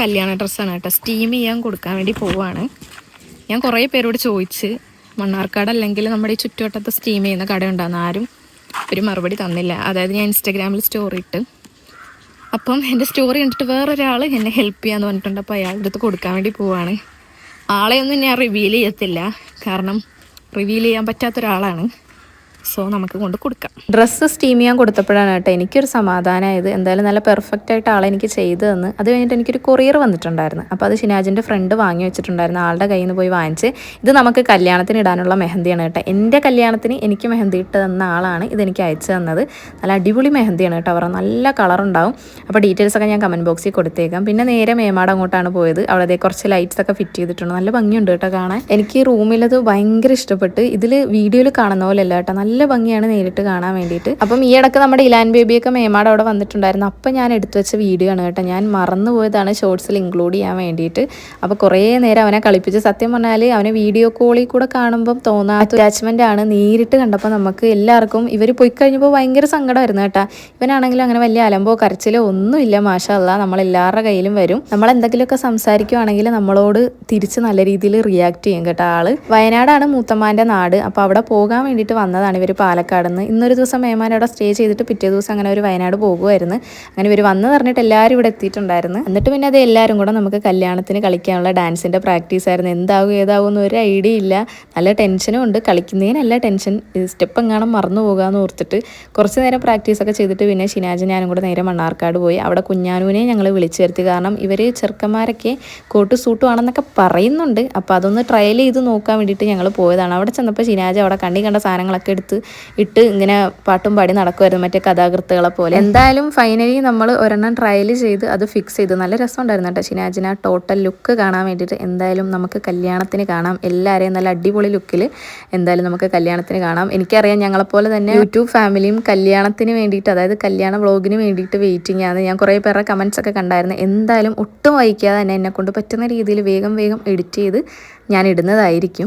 കല്യാണ ഡ്രസ്സാണ് കേട്ടോ. സ്റ്റീം ചെയ്യാൻ കൊടുക്കാൻ വേണ്ടി പോവാണ്. ഞാൻ കുറേ പേരോട് ചോദിച്ച് മണ്ണാർക്കാട് അല്ലെങ്കിൽ നമ്മുടെ ഈ ചുറ്റുവട്ടത്ത് സ്റ്റീം ചെയ്യുന്ന കടയുണ്ടാകുന്ന ആരും ഒരു മറുപടി തന്നില്ല. അതായത് ഞാൻ ഇൻസ്റ്റാഗ്രാമിൽ സ്റ്റോറി ഇട്ട്. അപ്പം എന്റെ സ്റ്റോറി കണ്ടിട്ട് വേറൊരാൾ എന്നെ ഹെൽപ്പ് ചെയ്യാന്ന് പറഞ്ഞിട്ടുണ്ട്. അപ്പോൾ അയാളുടെ അടുത്ത് കൊടുക്കാൻ വേണ്ടി പോവാണ്. ആളെയൊന്നും ഞാൻ റിവീൽ ചെയ്യത്തില്ല. കാരണം റിവീൽ ചെയ്യാൻ പറ്റാത്ത ഒരാളാണ്. സോ നമുക്ക് കൊണ്ട് കൊടുക്കാം. ഡ്രസ്സ് സ്റ്റീം ചെയ്യാൻ കൊടുത്തപ്പോഴാണ് കേട്ടോ എനിക്കൊരു സമാധാനമായത് എന്തായാലും നല്ല പെർഫെക്റ്റ് ആയിട്ട് ആളെ എനിക്ക് ചെയ്തു തന്ന്. അത് കഴിഞ്ഞിട്ട് എനിക്കൊരു കൊറിയർ വന്നിട്ടുണ്ടായിരുന്നു. അപ്പോൾ അത് ഷിനാജിന്റെ ഫ്രണ്ട് വാങ്ങി വെച്ചിട്ടുണ്ടായിരുന്നു. ആളുടെ കയ്യിൽ നിന്ന് പോയി വാങ്ങിച്ച്. ഇത് നമുക്ക് കല്യാണത്തിന് ഇടാനുള്ള മെഹന്തിയാണ് കേട്ടോ. എന്റെ കല്യാണത്തിന് എനിക്ക് മെഹന്തി ഇട്ട് തന്ന ആളാണ് ഇതെനിക്ക് അയച്ചു തന്നത്. നല്ല അടിപൊളി മെഹന്തിയാണ് കേട്ടോ. അവർ നല്ല കളറുണ്ടാവും അപ്പോൾ ഡീറ്റെയിൽസ് ഒക്കെ ഞാൻ കമന്റ് ബോക്സിൽ കൊടുത്തേക്കാം. പിന്നെ നേരെ മേമാട് അങ്ങോട്ടാണ് പോയത്. അവിടെ കുറച്ച് ലൈറ്റ്സ് ഒക്കെ ഫിറ്റ് ചെയ്തിട്ടുണ്ട്. നല്ല ഭംഗിയുണ്ട് കേട്ടോ കാണാൻ. എനിക്ക് റൂമിലത് ഭയങ്കര ഇഷ്ടപ്പെട്ട്. ഇതിൽ വീഡിയോയിൽ കാണുന്ന പോലെ അല്ല കേട്ടോ. നല്ല ഭംഗിയാണ് നേരിട്ട് കാണാൻ വേണ്ടിയിട്ട്. അപ്പം ഈ ഇടയ്ക്ക് നമ്മുടെ ഇലാൻ ബേബിയൊക്കെ മേമാട് അവിടെ വന്നിട്ടുണ്ടായിരുന്നു. അപ്പം ഞാൻ എടുത്തു വെച്ച വീഡിയോ ആണ് കേട്ടോ. ഞാൻ മറന്നു പോയതാണ് ഷോർട്സിൽ ഇൻക്ലൂഡ് ചെയ്യാൻ വേണ്ടിയിട്ട്. അപ്പോൾ കുറേ നേരം അവനെ കളിപ്പിച്ച് സത്യം പറഞ്ഞാൽ അവനെ വീഡിയോ കോളിൽ കൂടെ കാണുമ്പം തോന്നാത്ത അറ്റാച്ച്മെന്റ് ആണ് നേരിട്ട് കണ്ടപ്പോൾ നമുക്ക് എല്ലാവർക്കും ഇവർ പോയി കഴിഞ്ഞപ്പോൾ ഭയങ്കര സങ്കടമായിരുന്നു കേട്ടോ. ഇവനാണെങ്കിലും അങ്ങനെ വലിയ അലമ്പോ കരച്ചിലോ ഒന്നുമില്ല മാഷല്ല നമ്മൾ എല്ലാവരുടെ കയ്യിലും വരും. നമ്മൾ എന്തെങ്കിലുമൊക്കെ സംസാരിക്കുവാണെങ്കിൽ നമ്മളോട് തിരിച്ച് നല്ല രീതിയിൽ റിയാക്ട് ചെയ്യും കേട്ടോ ആൾ. വയനാടാണ് മൂത്തമ്മാന്റെ നാട്. അപ്പോൾ അവിടെ പോകാൻ വേണ്ടിയിട്ട് വന്നതാണ് ഇവർ പാലക്കാട് നിന്ന് ഇന്നൊരു ദിവസം മേമാൻ അവിടെ സ്റ്റേ ചെയ്തിട്ട് പിറ്റേ ദിവസം അങ്ങനെ ഒരു വയനാട് പോകുമായിരുന്നു അങ്ങനെ ഇവർ വന്ന് പറഞ്ഞിട്ട് എല്ലാവരും ഇവിടെ എത്തിയിട്ടുണ്ടായിരുന്നു. എന്നിട്ട് പിന്നെ അത് എല്ലാവരും കൂടെ നമുക്ക് കല്യാണത്തിന് കളിക്കാനുള്ള ഡാൻസിന്റെ പ്രാക്ടീസ് ആയിരുന്നു. എന്താകും ഏതാകും എന്ന് ഒരു ഐഡിയ ഇല്ല. നല്ല ടെൻഷനും ഉണ്ട്. കളിക്കുന്നതിനല്ല ടെൻഷൻ സ്റ്റെപ്പ് എങ്ങാനും മറന്നു പോകാമെന്ന് ഓർത്തിട്ട് കുറച്ച് നേരം പ്രാക്ടീസ് ഒക്കെ ചെയ്തിട്ട് പിന്നെ ഷിനാജ് ഞാനും കൂടെ നേരെ മണ്ണാർക്കാട് പോയി. അവിടെ കുഞ്ഞാനുവിനെ ഞങ്ങൾ വിളിച്ചു വരുത്തി. കാരണം ഇവർ ചെറുക്കന്മാരൊക്കെ കോട്ട് സൂട്ട് ആണെന്നൊക്കെ പറയുന്നുണ്ട്. അപ്പോൾ അതൊന്ന് ട്രയൽ ചെയ്ത് നോക്കാൻ വേണ്ടിയിട്ട് ഞങ്ങൾ പോയതാണ്. അവിടെ ചെന്നപ്പോൾ ഷിനാജ് അവിടെ കണ്ണി കണ്ട സാധനങ്ങളൊക്കെ എടുത്ത് ഇട്ട് ഇങ്ങനെ പാട്ടും പാടി നടക്കുമായിരുന്നു മറ്റേ കഥാകൃത്തുകളെ പോലെ. എന്തായാലും ഫൈനലി നമ്മൾ ഒരെണ്ണം ട്രയൽ ചെയ്ത് അത് ഫിക്സ് ചെയ്തു. നല്ല രസമുണ്ടായിരുന്നു കേട്ടോ ഷിനാജിന് ആ ടോട്ടൽ ലുക്ക് കാണാൻ വേണ്ടിയിട്ട്. എന്തായാലും നമുക്ക് കല്യാണത്തിന് കാണാം. എല്ലാവരെയും നല്ല അടിപൊളി ലുക്കിൽ എന്തായാലും നമുക്ക് കല്യാണത്തിന് കാണാം. എനിക്കറിയാം ഞങ്ങളെപ്പോലെ തന്നെ യൂട്യൂബ് ഫാമിലിയും കല്യാണത്തിന് വേണ്ടിയിട്ട് അതായത് കല്യാണ വ്ളോഗിന് വേണ്ടിയിട്ട് വെയിറ്റിംഗ് ആണ്. ഞാൻ കുറേ പേരുടെ കമൻസ് ഒക്കെ കണ്ടായിരുന്നു. എന്തായാലും ഒട്ടും വൈകാതെ തന്നെ എന്നെക്കൊണ്ട് പറ്റുന്ന രീതിയിൽ വേഗം വേഗം എഡിറ്റ് ചെയ്ത് ഞാൻ ഇടുന്നതായിരിക്കും.